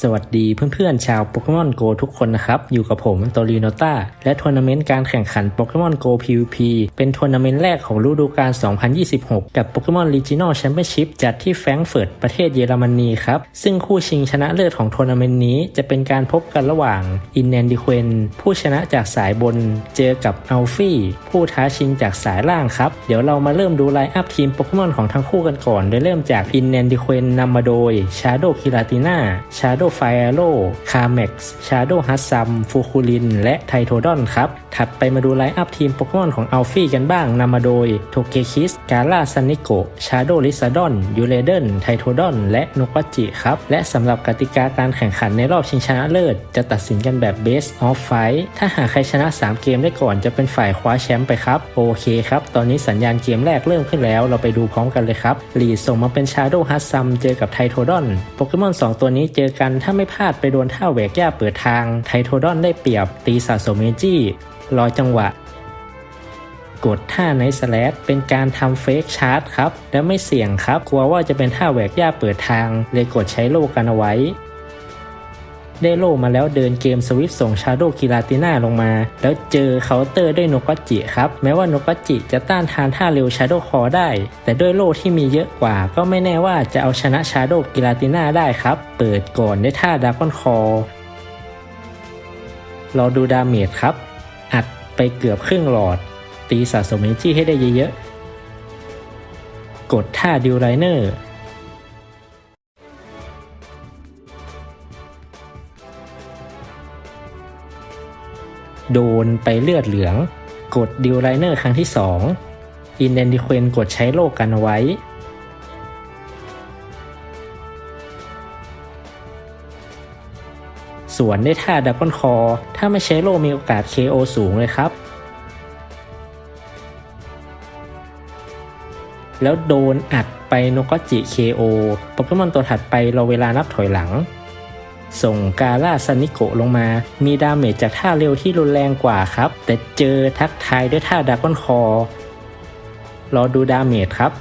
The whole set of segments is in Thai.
สวัสดีเพื่อนๆ ชาวโปเกมอนโกทุกคนนะครับ อยู่กับผมโตรีโนต้าและทัวร์นาเมนต์การแข่งขันโปเกมอนโก PVP เป็นทัวร์นาเมนต์แรกของฤดูกาล 2026 กับโปเกมอน Regional Championship จัดที่แฟรงก์เฟิร์ตประเทศเยอรมนีครับ ซึ่งคู่ชิงชนะเลิศของทัวร์นาเมนต์นี้จะเป็นการพบกันระหว่างอินแนนดิเควนผู้ชนะจากสายบน เจอกับอัลฟี่ผู้ท้าชิงจากสายล่างครับเดี๋ยวเรามาเริ่มดูไลน์อัพทีมโปเกมอนของทั้งคู่กันก่อนโดยเริ่มจากอินแนนดิเควนนำมาโดยชาโดคิราติน่าชาโดไฟโคาเม็กซ์ชาโดฮัสซัมฟูคูลินและไทโทดอนครับ ถัดไปมาดูไลน์อัพทีมโปเกมอนของอัลฟี่กันบ้างนำมาโดยโทเกคิสกาล่าซันนิโกชาโดลิซาดอนยูเลเดนไทโทดอนและนุกัจิครับ และสำหรับกติกาการแข่งขันในรอบชิงชนะเลิศ จะตัดสินกันแบบเบสออฟไฟถ้าหากใครชนะ 3 เกมได้ก่อนจะเป็นฝ่ายคว้าแชมป์ไปครับ โอเคครับ ตอนนี้สัญญาณเกมแรกเริ่มขึ้นแล้ว เราไปดูพร้อมกันเลยครับลีส่งมาเป็นชาโดฮัสซัมเจอกับไทโทดอนโปเกมอน2ตัวนี้เจอกันถ้าไม่พลาดไปโดนท่าแหวกย่าเปิดทางไทโทดอนได้เปรียบตีสะสมเมจี้รอจังหวะ กดท่าในสแลดเป็นการทำเฟกชาร์จครับ และไม่เสี่ยงครับกลัวว่าจะเป็นท่าแหวกย่าเปิดทาง เลยกดใช้โลกันเอาไว้ ได้โล่มาแล้วเดินเกมสวิฟส่งชาโดกิราติน่าลงมา แล้วเจอเคาน์เตอร์ด้วยโนกัจิครับ แม้ว่าโนกัจิจะต้านทานท่าเร็วชาโดคอได้ แต่ด้วยโล่ที่มีเยอะกว่า ก็ไม่แน่ว่าจะเอาชนะชาโดกิราติน่าได้ครับ เปิดก่อนด้วยท่าดากอนคอรอดูดาเมจครับ อัดไปเกือบครึ่งหลอด ตีสะสมเอจี้ให้ได้เยอะๆ กดท่าดิวไรเนอร์ โดนไปเลือดเหลือง กดดิวไรเนอร์ครั้งที่ 2 อินเดนดิเควนกดใช้โลกกันเอาไว้ ส่วนได้ท่าดับเบิลคอถ้าไม่ใช้โลมีโอกาส KO สูงเลยครับ แล้วโดนอัดไปโนกจิ KO โปเกมอนตัวถัดไปรอเวลานับถอยหลัง ส่งกาล่าซันนิโกะลงมา มีดาเมจจากท่าเร็วที่รุนแรงกว่าครับ แต่เจอทักทายด้วยท่าดากอนคอรอดูดาเมจครับ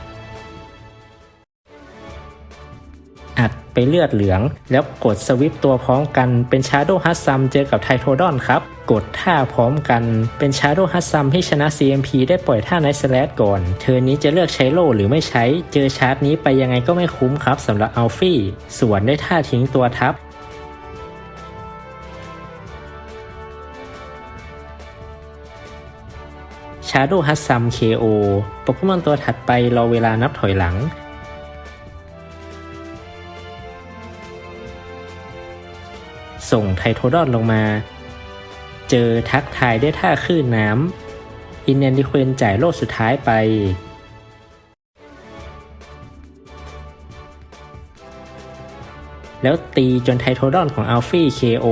อัดไปเลือดเหลือง แล้วกดสวิปตัวพร้อมกันเป็นชาโดฮัสซัมเจอกับไทโทดอนครับ กดท่าพร้อมกันเป็นชาโดฮัสซัมที่ชนะ CMP ได้ปล่อยท่าไนสแลดก่อน เธอนี้จะเลือกใช้โล่หรือไม่ใช้ เจอชาร์จนี้ไปยังไงก็ไม่คุ้มครับสำหรับอัลฟี่ ส่วนได้ท่าทิ้งตัวทับ ชาโดฮัสซัม KO โปเกมอนตัวถัดไปรอเวลานับถอยหลัง ส่งไทโทดอนลงมา เจอทักทายด้วยท่าคลื่นน้ำ อินเนนดิเควนจ่ายโลดสุดท้ายไปแล้วตีจนไทโทดอนของอัลฟี่ KO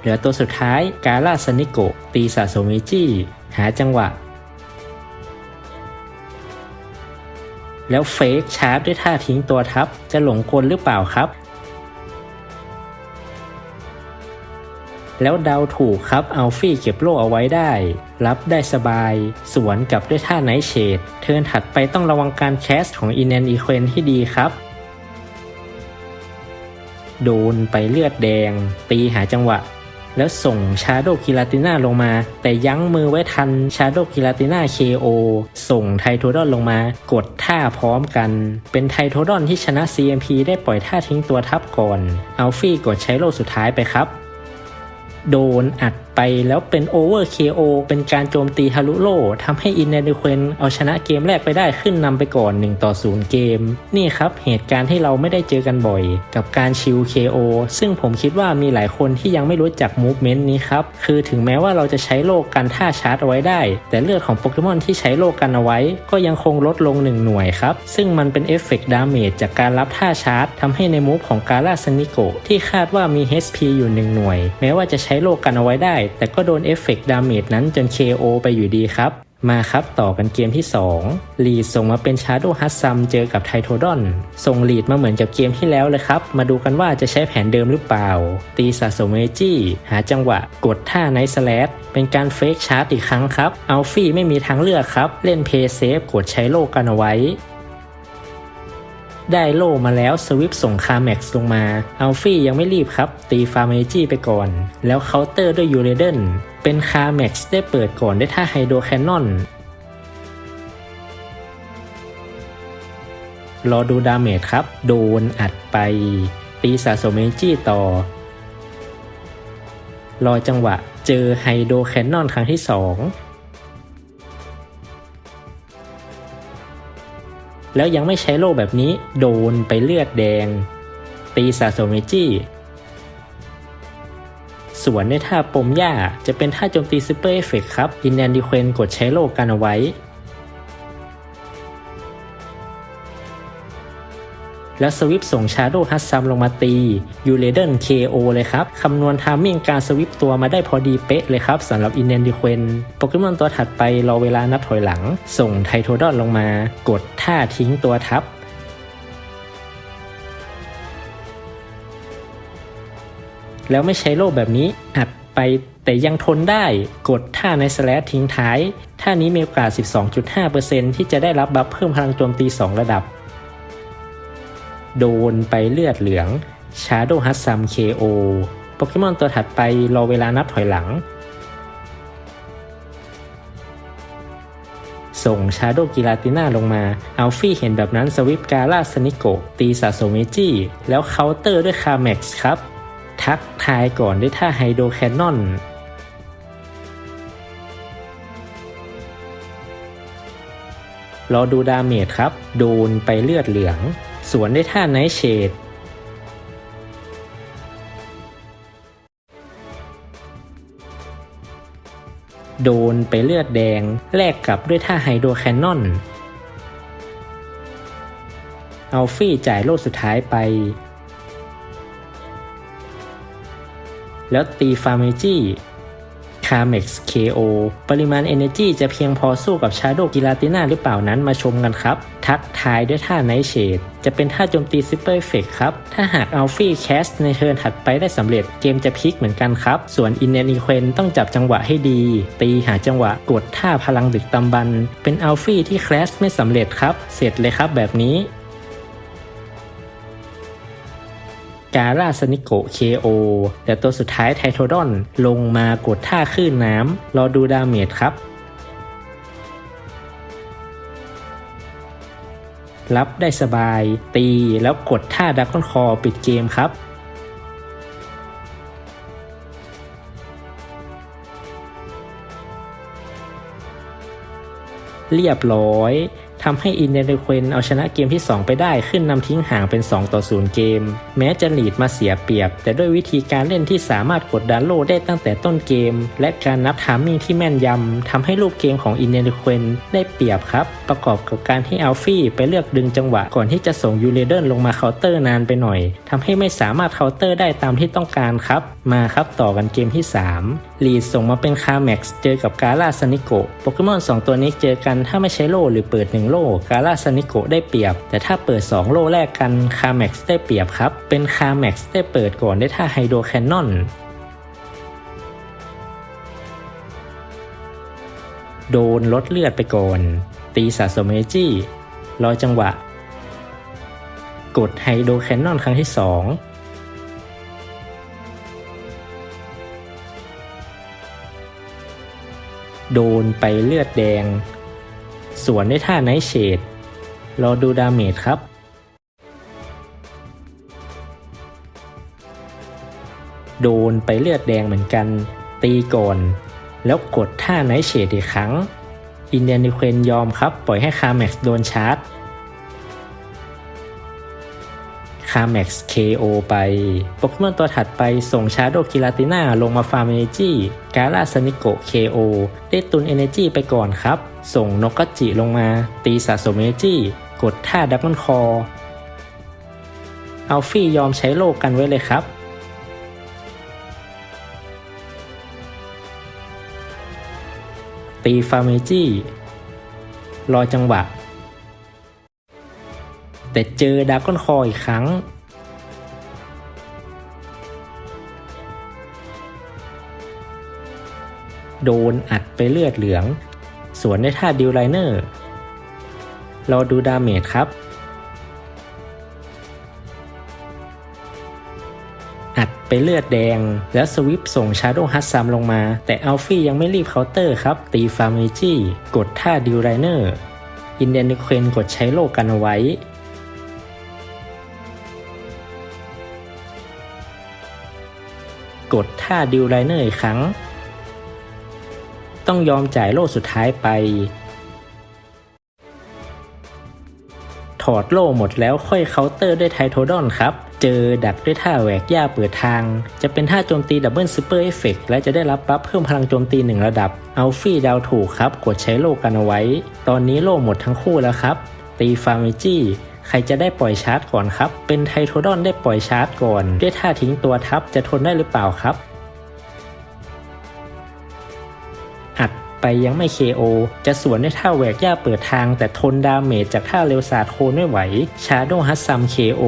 เหลือตัวสุดท้ายกาลาซนิโกตีสะสมเมจี้ หาจังหวะ แล้วเฟกชาร์จด้วยท่าทิ้งตัวทับ จะหลงกลหรือเปล่าครับ แล้วเดาถูกครับอัลฟี่เก็บโล่เอาไว้ได้ รับได้สบาย สวนกลับด้วยท่าไนท์เชดเทิร์นถัดไปต้องระวังการแคสของอินแอนอีเควนที่ดีครับโดนไปเลือดแดง ตีหาจังหวะ แล้วส่งชาโดกิลาติน่าลงมา แต่ยั้งมือไว้ทันชาโดกิลาติน่า KO ส่งไทโทดอนลงมา กดท่าพร้อมกัน เป็นไทโทดอนที่ชนะ CMP ได้ปล่อยท่าทิ้งตัวทับก่อน อัลฟี่กดใช้โลสุดท้ายไปครับ โดนอัด ไปแล้วเป็นโอเวอร์ KO เป็นการโจมตีฮารุโลทำให้อินเนดิเควนเอาชนะเกมแรกไปได้ขึ้นนำไปก่อน 1 ต่อ 0 เกม นี่ครับเหตุการณ์ที่เราไม่ได้เจอกันบ่อย กับการชิล KO ซึ่งผมคิดว่ามีหลายคนที่ยังไม่รู้จักมูฟเมนต์นี้ครับ คือถึงแม้ว่าเราจะใช้โลกกันท่าชาร์จเอาไว้ได้ แต่เลือดของโปเกมอนที่ใช้โลกกันเอาไว้ ก็ยังคงลดลง 1 หน่วยครับ ซึ่งมันเป็นเอฟเฟกต์ดาเมจจากการรับท่าชาร์จทำให้ในมูฟของกา l าซนิโกที่คาดว่ามี HP อยู่ 1 หน่วย แม้ว่าจะใช้โลกกันเอาไว้ได้แต่ก็โดนเอฟเฟกต์ดาเมจนั้นจน KO ไปอยู่ดีครับ มาครับต่อกันเกมที่2ลีดส่งมาเป็นชาโดฮัสซัมเจอกับไทโทดอน ส่งลีดมาเหมือนกับเกมที่แล้วเลยครับ มาดูกันว่าจะใช้แผนเดิมหรือเปล่า ตีสะสมเอจี้หาจังหวะ กดท่าไนสแลดเป็นการเฟกชาร์จอีกครั้งครับอัลฟี่ไม่มีทางเลือกครับ เล่นเพย์เซฟกดใช้โลกันเอาไว้ ได้โล่มาแล้วสวิปส่งคาแม็กซ์ลงมาอัลฟี่ยังไม่รีบครับ ตีฟาร์มเอจีไปก่อน แล้วเคาน์เตอร์ด้วยยูเรเดนเป็นคาแม็กซ์ได้เปิดก่อนได้ท่าไฮโดรแคนนอนรอดูดาเมจครับ โดนอัดไป ตีสะสมเอจีต่อ รอจังหวะเจอไฮโดรแคนนอนครั้งที่ 2 แล้วยังไม่ใช้โล่แบบนี้โดนไปเลือดแดง ตีสะสมเมจีส่วนในท่าปมหญ้าจะเป็นท่าโจมตีซูเปอร์เอฟเฟกครับอินแดนดีเควนกดใช้โล่กันเอาไว้ แล้วสวิปส่งชาโดฮัตซัมลงมาตียูเลเดน KO เลยครับ คำนวณทามมิ่งการสวิปตัวมาได้พอดีเป๊ะเลยครับสำหรับอินเดนดิเควนโปเกมอนตัวถัดไปรอเวลานับถอยหลัง ส่งไทโทดอนลงมา กดท่าทิ้งตัวทับแล้วไม่ใช้โล่แบบนี้อัดไปแต่ยังทนได้กดท่าในสแลชทิ้งท้าย ท่านี้มีโอกาส 12.5%ที่จะได้รับบัฟเพิ่มพลังโจมตี 2 ระดับ โดนไปเลือดเหลือง Shadow h u t s u m KO โปเกมอนตัวถัดไปรอเวลานับถอยหลัง ส่ง Shadow g i r a t i n a ลงมาอัลฟี่เห็นแบบนั้นสวิปกา a าสนิโกตีสะสมเมจิแล้วเคาน์เตอร์ด้วยคาแม็กซ์ครับ ทักทายก่อนด้วยท่าไฮโดแคนนอนรอดูดาเมจครับ โดนไปเลือดเหลือง สวนด้วยท่าไนท์เชดโดนไปเลือดแดง แลกกลับด้วยท่าไฮโดรแคนนอน อัลฟี่จ่ายโลดสุดท้ายไป แล้วตีฟาร์เมจี คาเม็กซ์ KO ปริมาณ Energy จะเพียงพอสู้กับ Shadow g i l a t i n a หรือเปล่านั้นมาชมกันครับ ทักทายด้วยท่า Night Shade จะเป็นท่าโจมตี Super Effect ครับ ถ้าหากอัลฟี่แคสในเทิร์นถัดไปได้สำเร็จเกมจะพลิกเหมือนกันครับ ส่วน i n น n น q u e n ต้องจับจังหวะให้ดี ตีหาจังหวะกดท่าพลังดึกตำบัน เป็นอัลฟี่ที่แคสไม่สำเร็จครับ เสร็จเลยครับแบบนี้ การาสนิโก KO แต่ตัวสุดท้ายไทโทดอนลงมากดท่าคลื่นน้ำรอดูดาเมจครับ รับได้สบาย ตีแล้วกดท่าดักคอนคอปิดเกมครับเรียบร้อย ทำให้อินเดนเควนเอาชนะเกมที่ 2 ไปได้ขึ้นนำทิ้งห่างเป็น 2 ต่อ 0 เกม แม้จะหลีดมาเสียเปรียบ แต่ด้วยวิธีการเล่นที่สามารถกดดันโลได้ตั้งแต่ต้นเกม และการนับทามมิ่งที่แม่นยำทำให้รูปเกมของอินเดนเควนได้เปรียบครับ ประกอบกับการที่อัลฟี่ไปเลือกดึงจังหวะก่อนที่จะส่งยูเรเดนลงมาเคาน์เตอร์นานไปหน่อยทำให้ไม่สามารถเคาน์เตอร์ได้ตามที่ต้องการครับ มาครับต่อกันเกมที่ 3 ลีดส่งมาเป็นคาแม็กซ์เจอกับกาลาสนิโกโปเกมอน2 ตัวนี้เจอกันถ้าไม่ใช้โลหรือเปิด1โล่กาลาสนิโกได้เปรียบ แต่ถ้าเปิด 2 โล่แรกกันคาแม็กซ์ได้เปรียบครับ เป็นคาแม็กซ์ได้เปิดก่อนได้ท่าไฮโดรแคนนอนโดนลดเลือดไปก่อน ตีสะสมเอจี้รอจังหวะ กดไฮโดรแคนนอนครั้งที่ 2โดนไปเลือดแดง สวนด้วยท่าไนท์เชดรอดูดาเมจครับ โดนไปเลือดแดงเหมือนกัน ตีก่อน แล้วกดท่าไนท์เชดอีกครั้ง อินเดียนิเควนยอมครับ ปล่อยให้คาแม็กซ์โดนชาร์จ คาแม็กซ์ KO ไปโปเกมอนตัวถัดไปส่งชาโดกิลาติน่าลงมาฟาร์มเอเนจีกาลาสนิโก KO ได้ตุนเอเนจีไปก่อนครับ ส่งนกกัจจิลงมา ตีสะสมเอเนจีกดท่าดับเบิลคออัลฟี่ยอมใช้โลกกันไว้เลยครับตีฟาร์มเอเนจีรอจังหวะ แต่เจอดาก้อนคออีกครั้ง โดนอัดไปเลือดเหลือง สวนได้ท่าดิวไลเนอร์ รอดูดาเมจครับ อัดไปเลือดแดง แล้วสวิปส่งชาร์โดฮัตซามลงมา แต่อัลฟี่ยังไม่รีบเคาน์เตอร์ครับ ตีฟาร์มิจี้ กดท่าดิวไลเนอร์อินเดียนเควนกดใช้โลกกันเอาไว้ กดท่าดิวไรเนอร์อีกครั้ง ต้องยอมจ่ายโล่สุดท้ายไป ถอดโล่หมดแล้วค่อยเคาน์เตอร์ด้วยไทโทดอนครับ เจอดักด้วยท่าแหวกหญ้าเปิดทาง จะเป็นท่าโจมตีดับเบิลซูเปอร์เอฟเฟกและจะได้รับบัฟเพิ่มพลังโจมตี 1 ระดับ อัลฟี่ดาวถูกครับ กดใช้โล่กันเอาไว้ ตอนนี้โล่หมดทั้งคู่แล้วครับ ตีฟาร์มิจี้ ใครจะได้ปล่อยชาร์จก่อนครับ เป็นไทโทดอนได้ปล่อยชาร์จก่อนด้วยท่าทิ้งตัวทับจะทนได้หรือเปล่าครับ อัดไปยังไม่ KO จะสวนด้วยท่าแหวกหญ้าเปิดทาง แต่ทนดาเมจจากท่าเร็วสาดโคนไม่ไหว ชาโดฮัตซัม KO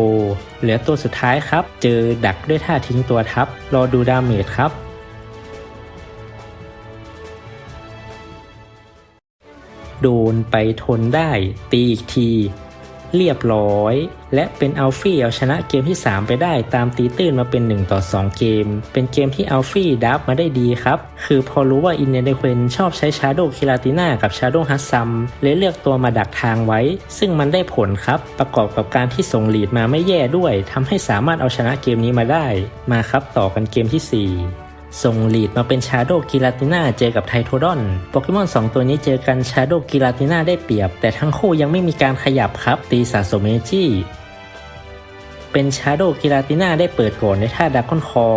เหลือตัวสุดท้ายครับ เจอดักด้วยท่าทิ้งตัวทับ รอดูดาเมจครับโดนไปทนได้ ตีอีกที เรียบร้อย และเป็นอัลฟี่เอาชนะเกมที่ 3 ไปได้ตามตีตื้นมาเป็น 1 ต่อ 2 เกม เป็นเกมที่อัลฟี่ดับมาได้ดีครับ คือพอรู้ว่าอินเนเดควนชอบใช้ชาโดคิราติน่ากับชาโดฮัสซัมเลยเลือกตัวมาดักทางไว้ ซึ่งมันได้ผลครับ ประกอบกับการที่ส่งลีดมาไม่แย่ด้วยทำให้สามารถเอาชนะเกมนี้มาได้ มาครับต่อกันเกมที่ 4 ส่งลีดมาเป็นชาโดกิลาติน่าเจอกับไทโทดอน โปเกมอน 2 ตัวนี้เจอกันชาโดกิลาติน่าได้เปรียบ แต่ทั้งคู่ยังไม่มีการขยับครับ ตีสะสมเอจี้ เป็นชาโดกิลาติน่าได้เปิดก่อนในท่าดักคอนคอ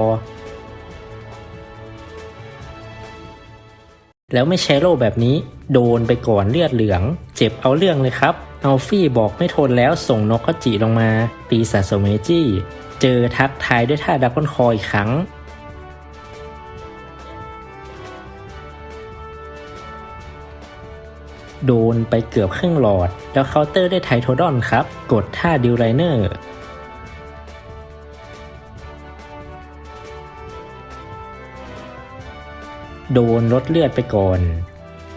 แล้วไม่ใช้โล่แบบนี้ โดนไปก่อนเลือดเหลือง เจ็บเอาเรื่องเลยครับ อัลฟี่บอกไม่ทนแล้วส่งนกกจิลงมา ตีสะสมเอจี้ เจอทักทายด้วยท่าดักคอนคออีกครั้ง โดนไปเกือบครึ่งหลอด แล้วเคาน์เตอร์ได้ไทโทดอนครับ กดท่าดิวไรเนอร์โดนลดเลือดไปก่อน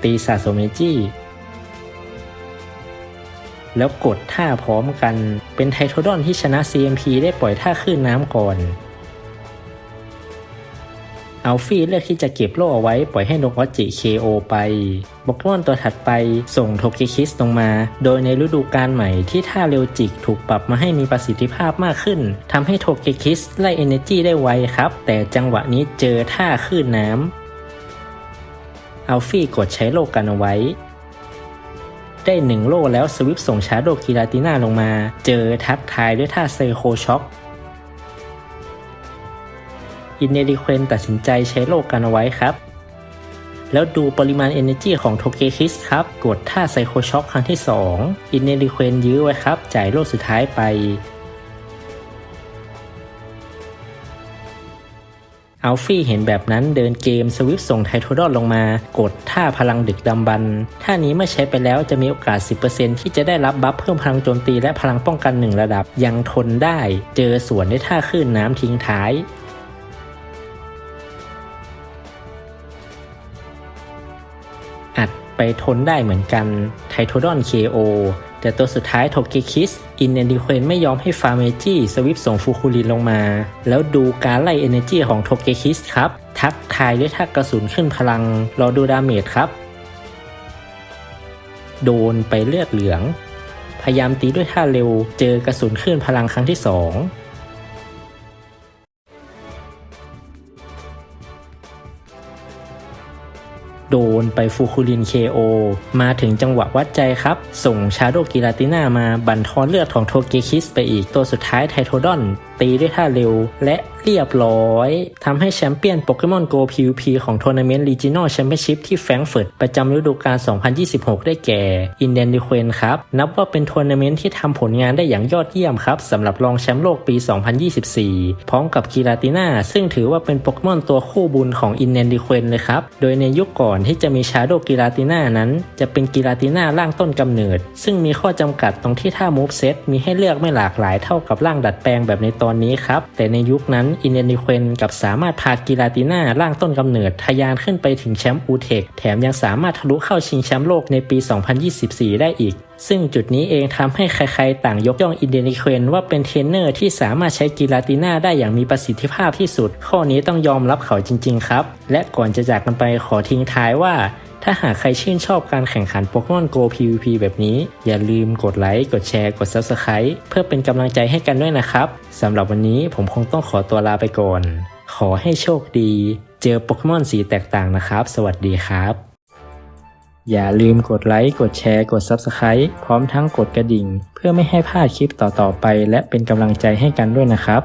ตีสาโซเมจีแล้วกดท่าพร้อมกัน เป็นไทโทดอนที่ชนะ CMP ได้ปล่อยท่าขึ้นน้ำก่อน อัลฟี่เลือกที่จะเก็บโล่เอาไว้ปล่อยให้นกออจิ KO ไป โปเกมอนตัวถัดไปส่งโทเกคิสลงมา โดยในฤดูกาลใหม่ที่ท่าเรวจิกถูกปรับมาให้มีประสิทธิภาพมากขึ้นทำให้โทเกคิสไล่ Energy ได้ไวครับ แต่จังหวะนี้เจอท่าคลื่นน้ำอัลฟี่กดใช้โลกันเอาไว้ ได้หนึ่งโลแล้วสวิปส่งชาโดกิราติน่าลงมา เจอทักทายด้วยท่าไซโคช็อคอินเนดิเควนตัดสินใจใช้โลกกันเอาไว้ครับ แล้วดูปริมาณ Energy ของโทเกคิสครับ กดท่าไซโคช็อคครั้งที่ 2 อินเนดิเควนยื้อไว้ครับ จ่ายโลกสุดท้ายไป อัลฟี่เห็นแบบนั้นเดินเกมสวิปส่งไทโทดอนลงมา กดท่าพลังดึกดำบรรพ์ท่านี้เมื่อใช้ไปแล้วจะมีโอกาส 10%ที่จะได้รับบัฟเพิ่มพลังโจมตีและพลังป้องกัน 1 ระดับยังทนได้ เจอสวนด้วยท่าคลื่นน้ำทิ้งท้าย ทนได้เหมือนกันไทโทดอน KO แต่ตัวสุดท้ายโทเกคิส อินเอนดิเควนไม่ยอมให้ฟาร์เมจิสวิปส่งฟูคุรินลงมา แล้วดูการไล่เอเนจีของโทเกคิสครับ ทักทายด้วยท่ากระสุนขึ้นพลัง รอดูดาเมจครับ โดนไปเลือดเหลือง พยายามตีด้วยท่าเร็ว เจอกระสุนขึ้นพลังครั้งที่ 2 โดนไปฟูคูริน KO มาถึงจังหวะวัดใจครับ ส่งชาโดกิราติน่ามาบั่นทอนเลือดของโทเกคิสไปอีกตัวสุดท้ายไทโทดอน ตีด้วยท่าเร็ว และเรียบร้อยทำให้แชมเปี้ยนโปเกมอนโก PVP ของทัวร์นาเมนต์ Regional Championship ที่แฟรงก์เฟิร์ตประจำฤดูกาล 2026 ได้แก่อินเดนดิเควนครับ นับว่าเป็นทัวร์นาเมนต์ที่ทำผลงานได้อย่างยอดเยี่ยมครับสำหรับรองแชมป์โลกปี 2024 พร้อมกับกิราติน่าซึ่งถือว่าเป็นโปเกมอนตัวคู่บุญของอินเดนดิเควนเลยครับ โดยในยุคก่อนที่จะมีชาโดกิราติน่านั้น จะเป็นกิราติน่าร่างต้นกำเนิด ซึ่งมีข้อจำกัดตรงที่ท่ามูฟเซตมีให้เลือกไม่หลากหลายเท่ากับร่างดัดแปลงแบบในตอนนี้ครับแต่ในยุคนั้นอินเดนิเควนกับสามารถพากิราติน่าร่างต้นกำเนิดทะยานขึ้นไปถึงแชมป์อูเทคแถมยังสามารถทะลุเข้าชิงแชมป์โลกในปี 2024 ได้อีกซึ่งจุดนี้เองทำให้ใครๆ ต่างยกย่องอินเดนิเควนว่าเป็นเทรนเนอร์ที่สามารถใช้กีฬาติน่าได้อย่างมีประสิทธิภาพที่สุด ข้อนี้ต้องยอมรับเขาจริงๆครับ และก่อนจะจากกันไปขอทิ้งท้ายว่า ถ้าหากใครชื่นชอบการแข่งขันโปเกมอน Go PVP แบบนี้ อย่าลืมกดไลค์ กดแชร์ กด Subscribe เพื่อเป็นกำลังใจให้กันด้วยนะครับ สำหรับวันนี้ผมคงต้องขอตัวลาไปก่อน ขอให้โชคดี เจอโปเกมอนสีแตกต่างนะครับ สวัสดีครับ อย่าลืมกดไลค์ กดแชร์ กด Subscribe พร้อมทั้งกดกระดิ่ง เพื่อไม่ให้พลาดคลิปต่อๆไป และเป็นกำลังใจให้กันด้วยนะครับ